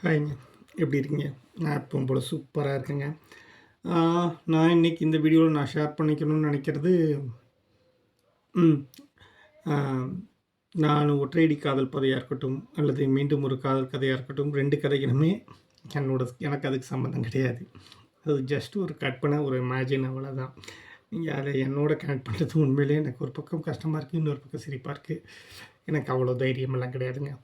ஹாய்ங்க எப்படி இருக்கீங்க? நான் எப்பவும் போல் சூப்பராக இருக்கேங்க. நான் இன்னைக்கு இந்த வீடியோவில் நான் ஷேர் பண்ணிக்கணும்னு நினைக்கிறது நான் ஒற்றையடி காதல் கதையாக இருக்கட்டும் அல்லது மீண்டும் ஒரு காதல் கதையாக இருக்கட்டும் ரெண்டு கதைகளுமே என்னோட எனக்கு அதுக்கு சம்மந்தம் கிடையாது. அது ஜஸ்ட் ஒரு கற்பனை ஒரு இமேஜின் அவ்வளோதான் நீங்கள் அதை என்னோட கனெக்ட் பண்ணுறது உண்மையிலே எனக்கு ஒரு பக்கம் கஷ்டமாக இருக்குது இன்னொரு பக்கம் சிரிப்பாக இருக்குது எனக்கு அவ்வளோ தைரியமெல்லாம் கிடையாதுங்க.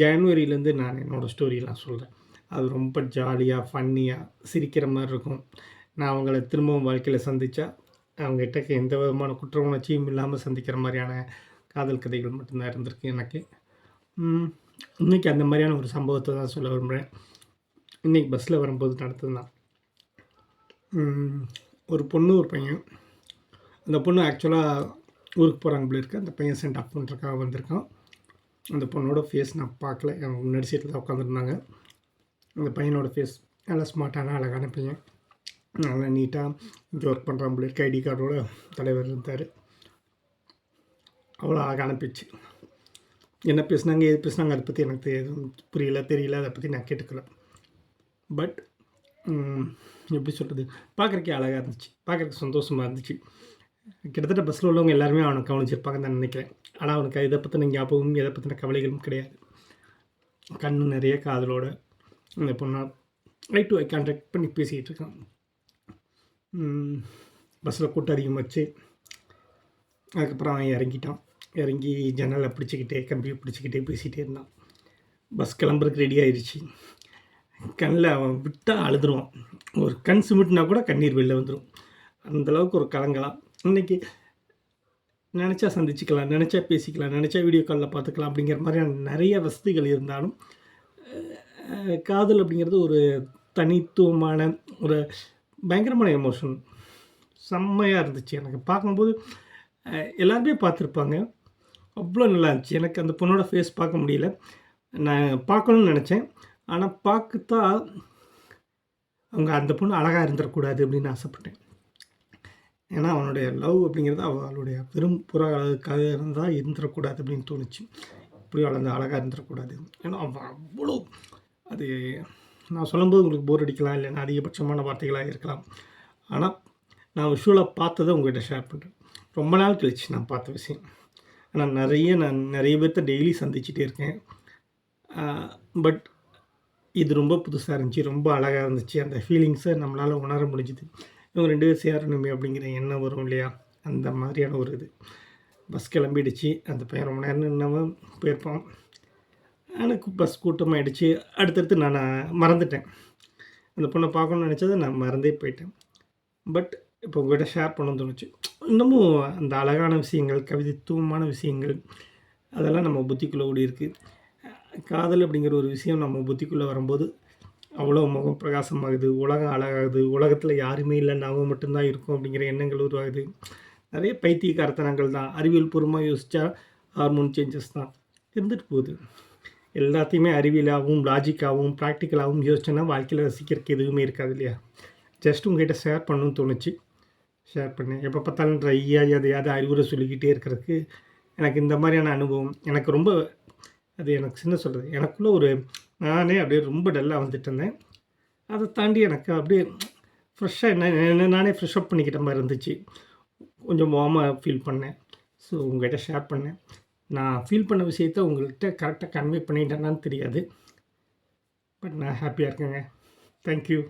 ஜனவரியிலேருந்து நான் என்னோடய ஸ்டோரியெலாம் சொல்கிறேன். அது ரொம்ப ஜாலியாக ஃபன்னியாக சிரிக்கிற மாதிரி இருக்கும். நான் அவங்கள திரும்பவும் வாழ்க்கையில் சந்தித்தா அவங்ககிட்ட எந்த விதமான குற்ற உணர்ச்சியும் இல்லாமல் சந்திக்கிற மாதிரியான காதல் கதைகள் மட்டும்தான் இருந்திருக்கு எனக்கு. இன்றைக்கி இன்னைக்கு அந்த மாதிரியான ஒரு சம்பவத்தை தான் சொல்ல விரும்புகிறேன். இன்றைக்கி பஸ்ஸில் வரும்போது நடந்தது தான். ஒரு பொண்ணு ஒரு பையன். அந்த பொண்ணு ஆக்சுவலாக ஊருக்கு போகிறாங்க போல இருக்கு. அந்த பையன் சென்ட் அப் பண்ணுறக்காக வந்திருக்கான். அந்த பொண்ணோட ஃபேஸ் நான் பார்க்கல. என் முன்னாடி சீட்டில் தான் உட்காந்துருந்தாங்க அந்த பையனோட ஃபேஸ் நல்லா ஸ்மார்ட்டான அழகான பையன். நல்லா நீட்டாக இங்கே ஒர்க் பண்ணுறான் போல ஐடி கார்டோட தலைவர் இருந்தார். அவ்வளோ அழகான பேச்சு. என்ன பேசுனாங்க எது பேசுனாங்க அதை பற்றி எனக்கு எதுவும் புரியல தெரியல அதை பற்றி நான் கேட்டுக்கல. பட் எப்படி சொல்கிறது பார்க்குறக்கே அழகாக இருந்துச்சு. பார்க்குறக்கு சந்தோஷமாக இருந்துச்சு. கிட்டத்தட்ட பஸ்ஸில் உள்ளவங்க எல்லாருமே அவனை கவனிச்சிருப்பாங்கன்னு நான் நினைக்கிறேன். ஆனால் அவனுக்கு இதை பற்றின ஞாபகமும் எதை பற்றின கவலைகளும் கிடையாது. கண்ணு நிறைய காதலோட அந்த பொண்ணை ஐ டு ஐ கான்டாக்ட் பண்ணி பேசிக்கிட்டு இருக்கான். பஸ்ஸில் கூட்டம் அதிகமாச்சு. அதுக்கப்புறம் அவன் இறங்கிட்டான். இறங்கி ஜன்னலை பிடிச்சிக்கிட்டே கம்பியை பிடிச்சிக்கிட்டே பேசிகிட்டே இருந்தான். பஸ் கிளம்புறதுக்கு ரெடி ஆயிடுச்சு கண்ணில் அவன் விட்டால் அழுதுருவான். ஒரு கண் சிமிட்டினா கூட கண்ணீர் வெளில வந்துடும் அந்தளவுக்கு ஒரு கலங்கலாம். இன்னைக்கு நினச்சா சந்திச்சுக்கலாம் நினச்சா பேசிக்கலாம் நினச்சா வீடியோ காலில் பார்த்துக்கலாம் அப்படிங்கிற மாதிரியான நிறைய வசதிகள் இருந்தாலும் காதல் அப்படிங்கிறது ஒரு தனித்துவமான ஒரு பயங்கரமான எமோஷன் செம்மையாக இருந்துச்சு. எனக்கு பார்க்கும்போது எல்லாருமே பார்த்துருப்பாங்க. அவ்வளோ நல்லா இருந்துச்சு. எனக்கு அந்த பொண்ணோட ஃபேஸ் பார்க்க முடியல. நான் பார்க்கணும்னு நினச்சேன். ஆனால் பார்க்கத்தா அவங்க அந்த பொண்ணு அழகாக இருந்துடக்கூடாது அப்படின்னு ஆசைப்பட்டேன். ஏன்னா அவனுடைய லவ் அப்படிங்கிறது அவளுடைய பெரும் புற அழகுக்காக இருந்தால் இருந்துடக்கூடாது அப்படின்னு தோணுச்சு. இப்படி வளர்ந்து அழகாக இருந்துடக்கூடாது ஏன்னா அவன் அவ்வளோ அது நான் சொல்லும்போது உங்களுக்கு போர் அடிக்கலாம் இல்லைன்னா அதிகபட்சமான வார்த்தைகளாக இருக்கலாம். ஆனால் நான் விஷுவலாக பார்த்ததை உங்கள்கிட்ட ஷேர் பண்ணுறேன் ரொம்ப நாள் கழிச்சு நான் பார்த்த விஷயம். ஆனால் நிறைய நான் நிறைய பேர்த்த டெய்லி சந்திச்சுட்டே இருக்கேன். பட் இது ரொம்ப புதுசாக இருந்துச்சு ரொம்ப அழகாக இருந்துச்சு. அந்த ஃபீலிங்ஸை நம்மளால் உணர முடிஞ்சுது. இவங்க ரெண்டு பேர் சேரணுமே அப்படிங்கிற எண்ணம் வரும் இல்லையா? அந்த மாதிரியான ஒரு இது. பஸ் கிளம்பிடுச்சு. அந்த பையன் ரொம்ப நேரம் நின்னவன் போயிருப்பான். எனக்கு பஸ் கூட்டமாகிடுச்சு அடுத்தடுத்து நான் மறந்துட்டேன். அந்த பொண்ணை பார்க்கணும்னு நினச்சதை நான் மறந்தே போயிட்டேன். பட் இப்போ உங்கள்கிட்ட ஷேர் பண்ண தோணுச்சு. இன்னமும் அந்த அழகான விஷயங்கள் கவிதைத்துவமான விஷயங்கள் அதெல்லாம் நம்ம புத்திக்குள்ளே ஓடி இருக்குது காதல் அப்படிங்கிற ஒரு விஷயம் நம்ம புத்திக்குள்ளே வரும்போது அவ்வளோ முகம் பிரகாசமாகுது உலகம் அழகாகுது உலகத்தில் யாருமே இல்லை நாம மட்டும்தான் இருக்கும் அப்படிங்கிற எண்ணங்கள் உருவாகுது. நிறைய பைத்தியக்காரத்தனங்கள் தான். அறிவியல் பூர்வமாக யோசித்தா ஹார்மோன் சேஞ்சஸ் தான். இருந்துட்டு போகுது. எல்லாத்தையுமே அறிவியலாகவும் லாஜிக்காகவும் ப்ராக்டிக்கலாகவும் யோசிச்சோன்னா வாழ்க்கையில் ரசிக்கிறதுக்கு எதுவுமே இருக்காது இல்லையா? ஜஸ்ட் உங்ககிட்ட ஷேர் பண்ணணும்னு தோணுச்சு. ஷேர் பண்ணேன் எப்போ பார்த்தாலும் ட்ரையாக எதையாவது அறிவுரை சொல்லிக்கிட்டே இருக்கிறதுக்கு எனக்கு இந்த மாதிரியான அனுபவம் எனக்கு ரொம்ப அது எனக்கு சின்ன சொல்கிறது எனக்குள்ளே ஒரு நானே அப்படியே ரொம்ப டல்லாக வந்துட்டு இருந்தேன். அதை தாண்டி எனக்கு அப்படியே ஃப்ரெஷ்ஷாக என்ன நானே ஃப்ரெஷ் அப் பண்ணிக்கிட்ட மாதிரி இருந்துச்சு. கொஞ்சம் வார்மாக ஃபீல் பண்ணேன். ஸோ உங்கள்கிட்ட ஷேர் பண்ணேன். நான் ஃபீல் பண்ண விஷயத்த உங்கள்கிட்ட கரெக்டாக கன்வே பண்ணிட்டேன்னான்னு தெரியாது. பட் நான் ஹாப்பியாக இருக்கேங்க. தேங்க்யூ